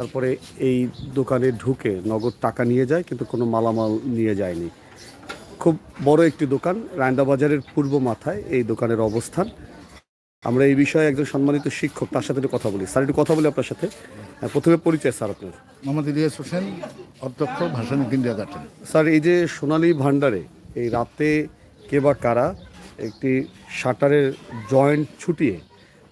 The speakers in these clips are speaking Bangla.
তারপরে এই দোকানে ঢুকে নগদ টাকা নিয়ে যায় কিন্তু কোনো মালামাল নিয়ে যায়নি। খুব বড় একটি দোকান রায়ন্দা বাজারের পূর্ব মাথায় এই দোকানের অবস্থান। আমরা এই বিষয়ে একজন সম্মানিত শিক্ষক তার সাথে একটু কথা বলি। স্যার একটু কথা বলি আপনার সাথে। হ্যাঁ, প্রথমে পরিচয় স্যার আপনার। মোহাম্মদ ইলিয়াস হোসেন অধ্যক্ষ ভাষানী কিন্ডিয়া গার্ডেন। স্যার এই যে সোনালী ভান্ডারে এই রাতে কে বা কারা একটি শাটারের জয়েন্ট ছুটিয়ে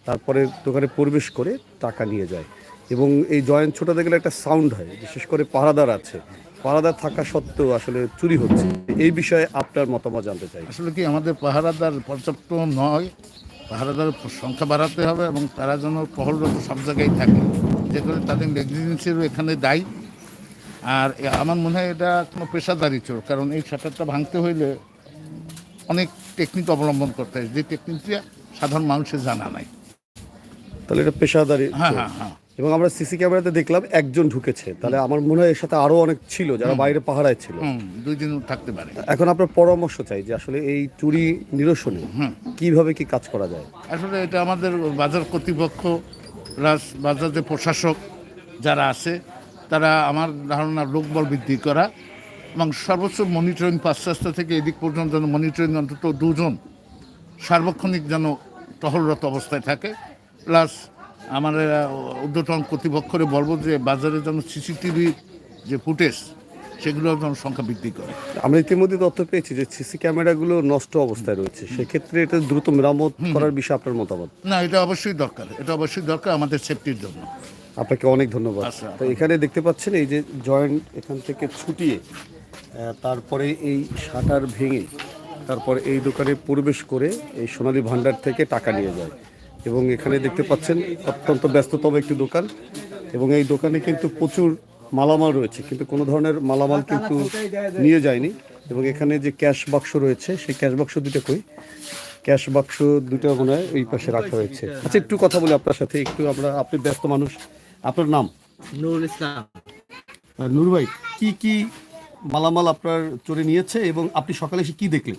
তারপরে দোকানে প্রবেশ করে টাকা নিয়ে যায়। এবং এই জয়েন্ট ছোটাতে গেলে একটা সাউন্ড হয় বিশেষ করে পাহারাদার আছে। পাহারাদার থাকা সত্ত্বেও আসলে চুরি হচ্ছে। এই বিষয়ে আপনার মতামত জানতে চাই। আসলে কি আমাদের পাহারাদার পর্যাপ্ত নয়? পাহারাদার সংখ্যা বাড়াতে হবে এবং তারা যেন টহলরত সব জায়গায় থাকে। যে করে তাদের নেগলিজেন্সেরও এখানে দায়ী। আর আমার মনে হয় এটা কোনো পেশাদারি চোর কারণ এই শাটারটা ভাঙতে হইলে অনেক টেকনিক অবলম্বন করতে হয়। যে টেকনিকটা সাধারণ মানুষের জানা নাই। তাহলে এটা পেশাদারি হ্যাঁ হ্যাঁ হ্যাঁ। এবং আমরা সিসি ক্যামেরাতে দেখলাম একজন ঢুকেছে। তাহলে আমার মনে হয় এর সাথে আরও অনেক ছিল যারা বাইরে পাহারায় ছিল। হুম দুই দিন থাকতে পারে। এখন আপনার পরামর্শ চাই যে আসলে এই চুরি নিরসনে কীভাবে কি কাজ করা যায়? আসলে এটা আমাদের বাজার কর্তৃপক্ষ প্লাস বাজারের প্রশাসক যারা আছে তারা আমার ধারণা লোকবল বৃদ্ধি করা এবং সর্বোচ্চ মনিটরিং পাঁচ রাস্তা থেকে এদিক পর্যন্ত যেন মনিটরিং অন্তত দুজন সার্বক্ষণিক যেন টহলরত অবস্থায় থাকে প্লাস আমাদের উদ্যতন কর্তৃপক্ষরে বলব যে বাজারে যেন সিসিটিভি যে ফুটেজ সেগুলো যেন সংখ্যা বৃদ্ধি করে। আমরা ইতিমধ্যে তথ্য পেয়েছি যে সিসি ক্যামেরাগুলো নষ্ট অবস্থায় রয়েছে। সেক্ষেত্রে এটা দ্রুত মেরামত করার বিষয়ে আপনার মতামত? না এটা অবশ্যই দরকার। এটা অবশ্যই দরকার আমাদের সেফটির জন্য। আপনাকে অনেক ধন্যবাদ। আচ্ছা। তো এখানে দেখতে পাচ্ছেন এই যে জয়েন্ট এখান থেকে ছুটিয়ে তারপরে এই শাটার ভেঙে তারপরে এই দোকানে প্রবেশ করে এই সোনালী ভান্ডার থেকে টাকা নিয়ে যায়। এবং এখানে দেখতে পাচ্ছেন অত্যন্ত ব্যস্ততম একটি দোকান এবং এই দোকানে কিন্তু প্রচুর মালামাল রয়েছে কিন্তু কোনো ধরনের মালামাল কিন্তু নিয়ে যায়নি এবং এখানে যে ক্যাশ বাক্স রয়েছে সেই ক্যাশ বাক্স দুটো কই? ক্যাশ বাক্স দুটো মনে হয় এই পাশে রাখা হয়েছে। আচ্ছা একটু কথা বলি আপনার সাথে একটু আমরা আপনি ব্যস্ত মানুষ। আপনার নাম? নুরুল ইসলাম। নূর ভাই কি কি মালামাল আপনার চোরে নিয়েছে এবং আপনি সকালে এসে কি দেখলেন?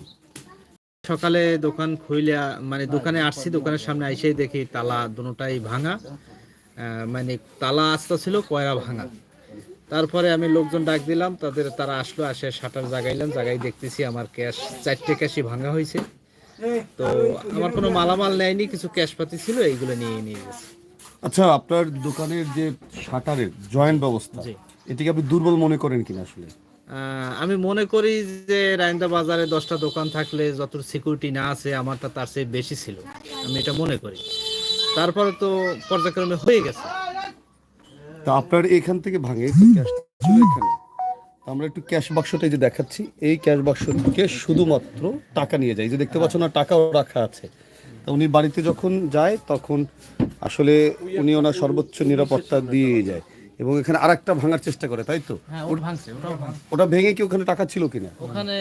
সকালে দোকান খুইলে মানে দোকানে আসছি দোকানের সামনে এসেই দেখি তালা দুটাই ভাঙা। মানে তালা আস্তা ছিল কয়রা ভাঙা। তারপরে আমি লোকজন ডাক দিলাম তাদের তারা আসলো আসে শাটার জাগাইলাম জাগাই দেখতেছি আমার ক্যাশ চারটে ক্যাশই ভাঙা হয়েছে তো আমার কোনো মালামাল নেয়নি কিছু ক্যাশ পাতি ছিল এইগুলো নিয়ে নিয়ে গেছে। আচ্ছা আপনার দোকানের যে শাটারের জয়েন্ট ব্যবস্থা। এটিকে আপনি দুর্বল মনে করেন কিনা আসলে? আমি মনে করি যে রায়ন্দা বাজারে দশটা দোকান থাকলে যত সিকিউরিটি না আছে, আমারটা তার চেয়ে বেশি ছিল। আমি এটা মনে করি। তারপরে তো পর্যায়ক্রমে হয়ে গেছে। তা আপনার এখান থেকে ভাঙে ক্যাশ এখানে? আমরা একটু ক্যাশ বাক্সটা যে দেখাচ্ছি। এই ক্যাশ বাক্স থেকে শুধুমাত্র টাকা নিয়ে যায়। যে দেখতে পাচ্ছ না, টাকাও রাখা আছে। তা উনি বাড়িতে যখন যায়, তখন আসলে উনি ওনার সর্বোচ্চ নিরাপত্তা দিয়ে যায়। এবং এখানে আরেকটা ভাঙার চেষ্টা করে তাই তো? হ্যাঁ ওটা ভেঙে কি ওখানে টাকা ছিল কিনা? ওখানে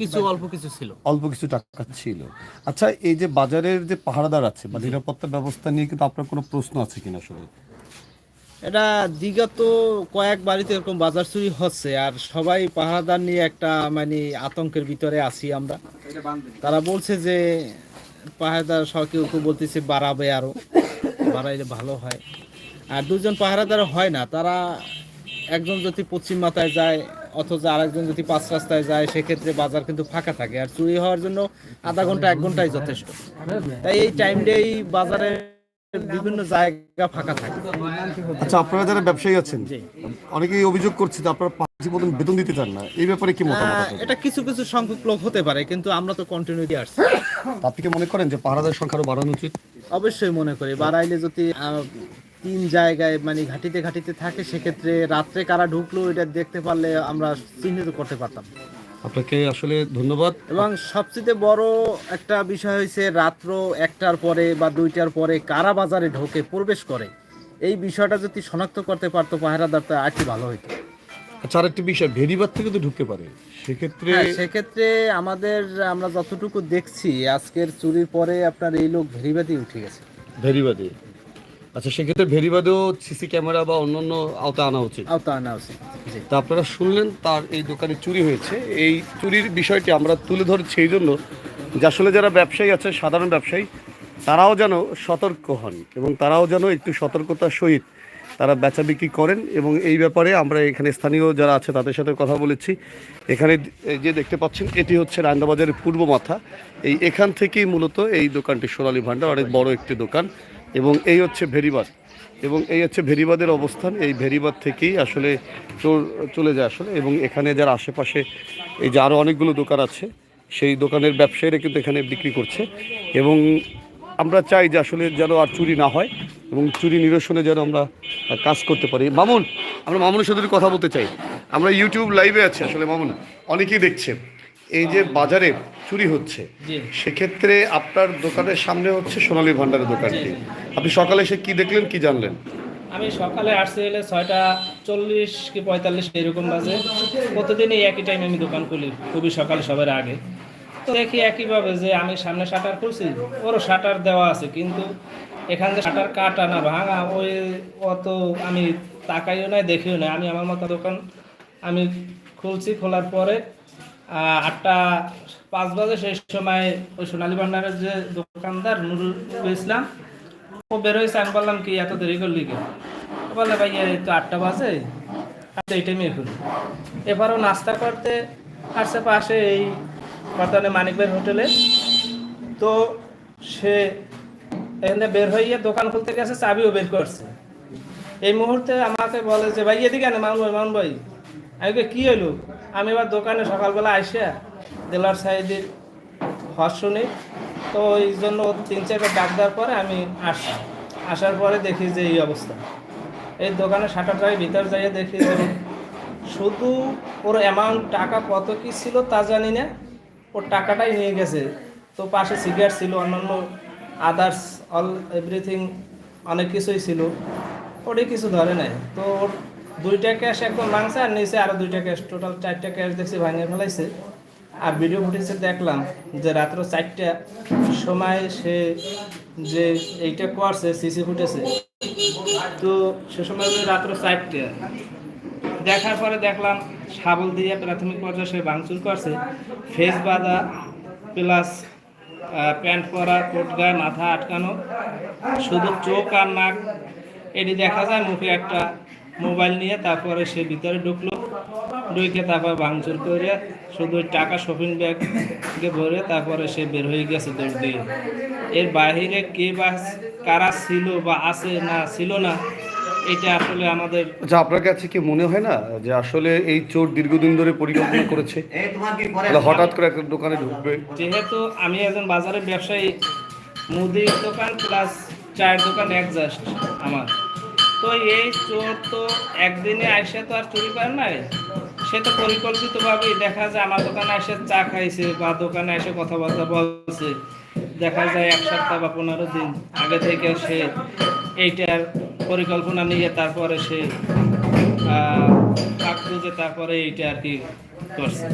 কিছু অল্প কিছু ছিল। অল্প কিছু টাকা ছিল। আচ্ছা এই যে বাজারের যে পাহারাদার আছে বা নিরাপত্তা ব্যবস্থা নিয়ে কিন্তু আপনার কোনো প্রশ্ন আছে কিনা আসলে এটা বিগত কয়েক বাড়িতে এরকম বাজার চুরি হচ্ছে আর সবাই পাহারাদার নিয়ে একটা মানে আতঙ্কের ভিতরে আছি আমরা। তারা বলছে যে পাহারাদার সব কেউ কেউ বলতেছে বাড়াবে আরও বাড়াইলে ভালো হয়। আর দুজন পাহারাদার হয় না তারা একজন যদি পশ্চিম মাথায় যায় অথচ আরেকজন যদি পাঁচ রাস্তায় যায় সেক্ষেত্রে বাজার কিন্তু ফাঁকা থাকে আর চুরি হওয়ার জন্য আধা ঘণ্টা এক ঘন্টাই যথেষ্ট। তাই এই টাইমটাই বাজারে বিভিন্ন জায়গা ফাঁকা থাকে। আচ্ছা আপনারা যারা ব্যবসায়ী আছেন। অনেকেই অভিযোগ করছে যে আপনারা পাঁচ মতন বেতন দিতে চান না। এই ব্যাপারে কি মতামত এটা কিছু কিছু সংখ্যক লোক হতে পারে কিন্তু আমরা তো কন্টিনিউ দিয়ে আসছি। আপনি কি মনে করেন যে পাহারাদার সংখ্যা আরও বাড়ানো উচিত? অবশ্যই মনে করি। বাড়াইলে যদি তিন জায়গায় মানে ঘাটিতে ঘাটিতে থাকে সেক্ষেত্রে রাত্রে কারা ঢুকলো এটা দেখতে পারলে আমরা চিহ্নিত করতে পারতাম। আপনাকে আসলে ধন্যবাদ। এবং সবচেয়ে বড় একটা বিষয় হয়েছে রাত্র একটার পরে বা দুইটার পরে কারা বাজারে ঢোকে প্রবেশ করে। এই বিষয়টা যদি শনাক্ত করতে পারতো পাহারাদার তা আর কি ভালো হইতো। আচ্ছা আরেকটি বিষয় ভেরিবার থেকে তো ঢুকতে পারে। সেক্ষেত্রে হ্যাঁ সেক্ষেত্রে আমাদের আমরা যতটুকু দেখছি আজকের চুরির পরে আপনার এই লোক ভেরিবাদি উঠে গেছে। ভেরিবাদে? আচ্ছা সেক্ষেত্রে ভেরিবাদেও সিসি ক্যামেরা বা অন্যান্য আওতা আনা উচিত। আওতা আনা উচিত তা আপনারা শুনলেন তার এই দোকানে চুরি হয়েছে। এই চুরির বিষয়টি আমরা তুলে ধরছি এই জন্য যে আসলে যারা ব্যবসায়ী আছে সাধারণ ব্যবসায়ী তারাও যেন সতর্ক হন এবং তারাও যেন একটু সতর্কতার সহিত তারা বেচা বিক্রি করেন এবং এই ব্যাপারে আমরা এখানে স্থানীয় যারা আছে তাদের সাথে কথা বলেছি। এখানে যে দেখতে পাচ্ছেন এটি হচ্ছে রায়ন্দাবাজারের পূর্ব মাথা। এই এখান থেকেই মূলত এই দোকানটি সোনালী ভাণ্ডার অনেক বড় একটি দোকান। এবং এই হচ্ছে ভেরিবাদ। এবং এই হচ্ছে ভেরিবাদের অবস্থান এই ভেরিবাদ থেকেই আসলে চলে যায় আসলে। এবং এখানে যারা আশেপাশে এই যে আরও অনেকগুলো দোকান আছে সেই দোকানের ব্যবসায়ীরা কিন্তু এখানে বিক্রি করছে। এবং আমরা চাই যে আসলে যেন আর চুরি না হয় এবং চুরি নিরসনে যেন আমরা কাজ করতে পারি। মামুন আমরা মামুনের সাথে কথা বলতে চাই। আমরা ইউটিউব লাইভে আছি আসলে মামুন অনেকেই দেখছে। এই যে বাজারে চুরি হচ্ছে সেক্ষেত্রে আপনার দোকানের সামনে হচ্ছে সোনালী ভান্ডারের দোকানটি। আপনি সকালে এসে কি দেখলেন, কি জানলেন? আমি সকালে আসতে এলে ছয়টা চল্লিশ কি পঁয়তাল্লিশ এরকম বাজে। প্রতিদিনই একই টাইমে আমি দোকান খুলি, খুবই সকালে সবার আগে। তো দেখি একইভাবে যে আমি সামনে শাটার খুলছি, ওরও শাটার দেওয়া আছে, কিন্তু এখান থেকে শাটার কাটা না, ভাঙা, ওই অত আমি তাকাইও নাই, দেখিও নাই। আমি আমার মতো দোকান আমি খুলছি, খোলার পরে আটটা পাঁচ বাজে সেই সময় ওই সোনালী ভান্ডারের যে দোকানদার নুরুল ইসলাম ও বের হয়েছে আমি বললাম কি এত দেরি করলি কেন? বলে, ভাই তো আটটা বাজে আমি এই টাইমে করি এবারও নাস্তা করতে আসছে পাশে এই বর্তমানে মানিকবের হোটেলে। তো সে এখানে বের হয়ে দোকান খুলতে গেছে, চাবিও বের করছে। এই মুহূর্তে আমাকে বলে যে, ভাই, এদিকে আনে, মামুন ভাই মামুন ভাই। আমি কি হইল? আমি এবার দোকানে সকালবেলা আইসা দেলার সাইডের হস শুনি তো ওই জন্য তিন চারবার ডাক দেওয়ার পরে আমি আসছি আসার পরে দেখি যে এই অবস্থা। এই দোকানে শাটারটাই ভিতর যাইয়ে দেখি যে শুধু ওর অ্যামাউন্ট টাকা কত কি ছিল তা জানি না, ওর টাকাটাই নিয়ে গেছে। তো পাশে সিগারেট ছিল, অন্যান্য আদার্স অল এভরিথিং অনেক কিছুই ছিল। ওটাই কিছু ধরে নাই। তো ওর দুইটা ক্যাশ একদম ভাঙছে আর নিচে আরও দুইটা ক্যাশ টোটাল চারটা ক্যাশ দেখছি ভাঙিয়ে ফেলাইছে। আর ভিডিও ফুটেজে দেখলাম যে রাত্র চারটা সময় সে যে এইটা করছে সিসি ফুটেছে তো সে সময় রাত্র চারটা। দেখার পরে দেখলাম শাবল দিয়ে প্রাথমিক পর্যায়ে সে ভাঙচুর করছে। ফেস বাঁধা প্লাস প্যান্ট পরা, কোট গায়ে মাথা আটকানো, শুধু চোখ আর নাক। এটি দেখা যায় মুখে একটা মোবাইল নিয়ে, তারপরে সে ভিতরে ঢুকলো। ঢুকে তারপর ভাঙচুর করে শুধু ওই টাকা শপিং ব্যাগে ভরে তারপরে সে বের হয়ে গেছে দৌড় দিয়ে। এর বাইরে কে বা কারা ছিল বা আছে না ছিল না এটা আসলে আমাদের আচ্ছা আপনার কাছে কি মনে হয় না যে আসলে এই চোর দীর্ঘদিন ধরে পরিকল্পনা করেছে? হঠাৎ করে একটা দোকানে ঢুকবে। যেহেতু আমি একজন বাজারের ব্যবসায়ী মুদির দোকান প্লাস চায়ের দোকান অ্যাডজাস্ট আমার। তো এই চোর তো একদিনে আসে তো আর চুরি করে নাই? সে তো পরিকল্পিতভাবেই দেখা যায় আমার দোকানে এসে চা খাইছে বা দোকানে এসে কথাবার্তা বলছে। দেখা যায় এক সপ্তাহ বা পনেরো দিন আগে থেকে সে এইটার পরিকল্পনা নিয়ে তারপরে সে খুঁজে তারপরে এইটা আর কি করছে।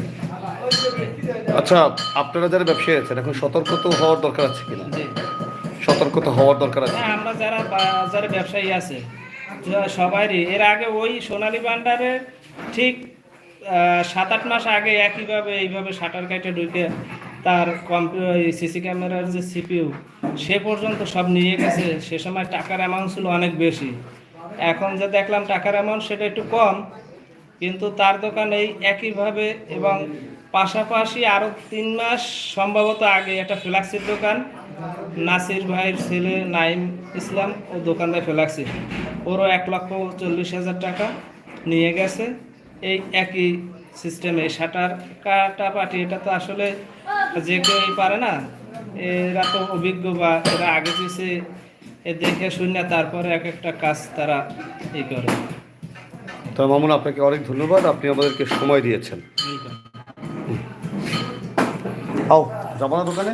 আচ্ছা আপনারা যারা ব্যবসায়ী আছেন এখন সতর্ক তো হওয়ার দরকার আছে কিনা? সতর্ক তো হওয়ার দরকার আছে। হ্যাঁ আমরা যারা বাজারে ব্যবসায়ী আছে যা- সবারই এর আগে ওই সোনালী ভান্ডারে ঠিক সাত আট মাস আগে একইভাবে এইভাবে শাটার কাইটে ঢুকে তার কম্পিউটার সিসি ক্যামেরার যে সিপিইউ, সে পর্যন্ত সব নিয়ে গেছে। সে সময় টাকার অ্যামাউন্ট ছিল অনেক বেশি। এখন যে দেখলাম টাকার অ্যামাউন্ট সেটা একটু কম, কিন্তু তার দোকান এই একইভাবে এবং পাশাপাশি আরও তিন মাস সম্ভবত আগে একটা ফ্ল্যাক্সির দোকান, নাসির ভাইয়ের ছেলে নাইম ইসলাম ও দোকানদার ফ্ল্যাক্সি ওরও এক লক্ষ চল্লিশ হাজার টাকা নিয়ে গেছে। এই একই সিস্টেমে শাটার কাটা পাটি এটা তো আসলে যে কেউই পারে না। এরা তো অভিজ্ঞ বা এরা আগে পিছিয়ে এ দেখে শুনে তারপরে এক একটা কাজ তারা ই করে। তো মামুন আপনাকে অনেক ধন্যবাদ। আপনি আমাদেরকে সময় দিয়েছেন। আও যাব না দোকানে